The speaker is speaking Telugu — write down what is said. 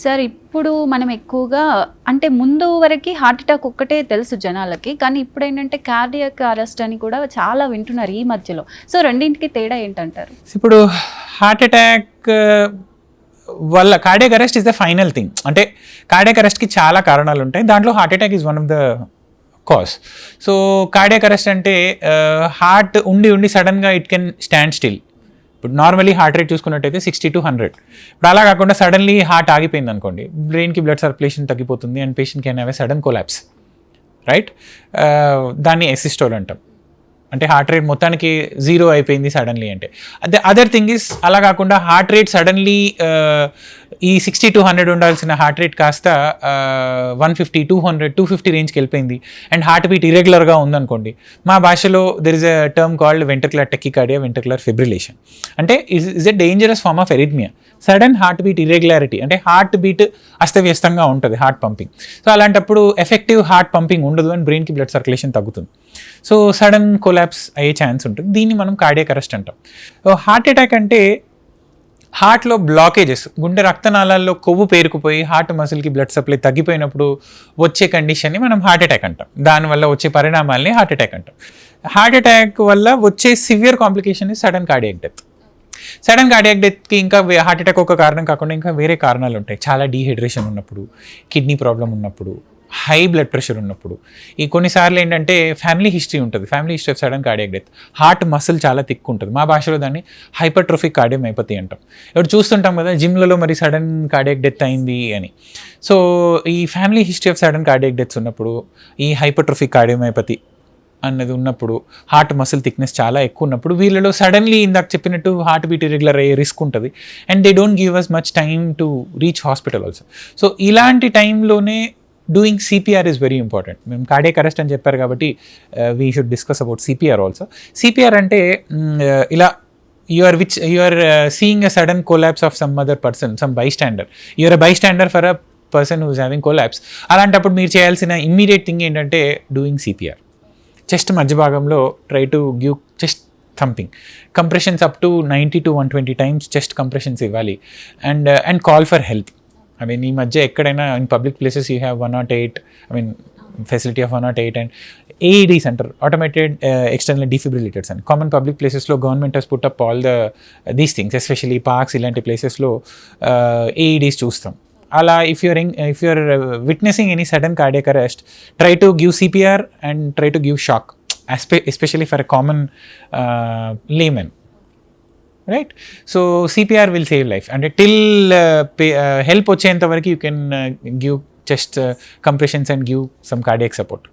సార్ ఇప్పుడు మనం ఎక్కువగా అంటే ముందు వరకు హార్ట్ అటాక్ ఒక్కటే తెలుసు జనాలకి కానీ ఇప్పుడు ఏంటంటే కార్డియక్ అరెస్ట్ అని కూడా చాలా వింటున్నారు ఈ మధ్యలో. సో రెండింటికి తేడా ఏంటంటారు? ఇప్పుడు హార్ట్ అటాక్ వల్ల cardiac arrest is the final thing అంటే కార్డియక్ అరెస్ట్కి చాలా కారణాలు ఉంటాయి. దాంట్లో heart attack is one of the cause so cardiac arrest అంటే హార్ట్ ఉండి ఉండి సడన్గా ఇట్ కెన్ స్టాండ్ స్టిల్. ఇప్పుడు నార్మలీ హార్ట్ రేట్ చూసుకున్నట్టయితే సిక్స్టీ టు హండ్రెడ్ ఇప్పుడు అలా కాకుండా సడన్లీ హార్ట్ ఆగిపోయింది అనుకోండి బ్రెయిన్కి బ్లడ్ సర్క్యులేషన్ తగ్గిపోతుంది and patient can have sudden collapse right దాన్ని ఎసిస్టోల్ అంటాం. అంటే హార్ట్ రేట్ మొత్తానికి జీరో అయిపోయింది సడన్లీ అంటే. అదే అదర్ థింగ్ ఇస్ అలా కాకుండా హార్ట్ రేట్ సడన్లీ ఈ సిక్స్టీ టూ హండ్రెడ్ ఉండాల్సిన హార్ట్ రేట్ కాస్త one fifty two hundred two fifty రేంజ్కి వెళ్ళిపోయింది. అండ్ హార్ట్ బీట్ ఇరెగ్యులర్గా ఉందనుకోండి మా భాషలో there is a term called ventricular tachycardia ventricular fibrillation అంటే is is a dangerous form of arrhythmia sudden heart beat irregularity అంటే హార్ట్ బీట్ అస్తవ్యస్తంగా ఉంటుంది హార్ట్ పంపింగ్ సో అలాంటప్పుడు ఎఫెక్టివ్ హార్ట్ పంపింగ్ ఉండదు అని బ్రెయిన్కి బ్లడ్ సర్క్యులేషన్ తగ్గుతుంది. సో సడన్ కొలాప్స్ అయ్యే ఛాన్స్ ఉంటుంది. దీన్ని మనం కార్డియాక్ అరెస్ట్ అంటాం. హార్ట్ అటాక్ అంటే హార్ట్లో బ్లాకేజెస్ గుండె రక్తనాళాల్లో కొవ్వు పేరుకుపోయి హార్ట్ మసిల్కి బ్లడ్ సప్లై తగ్గిపోయినప్పుడు వచ్చే కండిషన్ని మనం హార్ట్ అటాక్ అంటాం. దానివల్ల వచ్చే పరిణామాల్ని హార్ట్ అటాక్ అంటాం. హార్ట్ అటాక్ వల్ల వచ్చే severe complication sudden cardiac death sudden cardiac డెత్కి ఇంకా హార్ట్ అటాక్ ఒక కారణం కాకుండా ఇంకా వేరే కారణాలు ఉంటాయి. చాలా డీహైడ్రేషన్ ఉన్నప్పుడు కిడ్నీ ప్రాబ్లం ఉన్నప్పుడు హై బ్లడ్ ప్రెషర్ ఉన్నప్పుడు. ఈ కొన్నిసార్లు ఏంటంటే ఫ్యామిలీ హిస్టరీ ఉంటుంది. Family history of sudden cardiac death. Heart muscle చాలా థిక్ ఉంటుంది. మా భాషలో దాన్ని హైపర్ట్రోఫిక్ కార్డియోమైపతి అంటాం. ఇప్పుడు చూస్తుంటాం కదా జిమ్లలో మరి సడన్ కార్డియాక్ డెత్ అయింది అని. సో ఈ family history of sudden cardiac deaths ఉన్నప్పుడు ఈ హైపర్ట్రోఫిక్ కార్డియోమైపతి అన్నది ఉన్నప్పుడు హార్ట్ మసిల్ థిక్నెస్ చాలా ఎక్కువ ఉన్నప్పుడు వీళ్ళలో సడన్లీ ఇందాక చెప్పినట్టు హార్ట్ బీట్ ఇరెగ్యులర్ అయ్యే రిస్క్ ఉంటుంది. And they don't give us much time to reach hospital also. So ఇలాంటి టైంలోనే doing CPR is very important మేము కార్డియక్ అరెస్ట్ అని చెప్పారు కాబట్టి we should discuss about CPR also CPR అంటే ఇలా you are which you are seeing a sudden collapse of some other person some bystander you are bystander for a person who's having collapse అలాంటప్పుడు మీరు చేయాల్సిన ఇమ్మీడియట్ థింగ్ ఏంటంటే డూయింగ్ సిపిఆర్ చెస్ట్ మధ్య భాగంలో try to give chest thumping compressions up to ninety to one twenty times chest compressions ఇవ్వాలి. And and call for help I mean ఈ మధ్య ఎక్కడైనా in public places you have one not eight I mean facility of one not eight and AED centre automated external defibrillators అని కామన్ పబ్లిక్ ప్లేసెస్లో government has put up all the these things especially parks ఇలాంటి ప్లేసెస్లో ఏఈడీస్ చూస్తాం. అలా if you're if you're witnessing any sudden cardiac arrest try to give CPR and try to give shock especially for a common laymen right? So cpr will save life. And till uh, pay, uh, help vacheyanta you can uh, give chest compressions and give some cardiac support.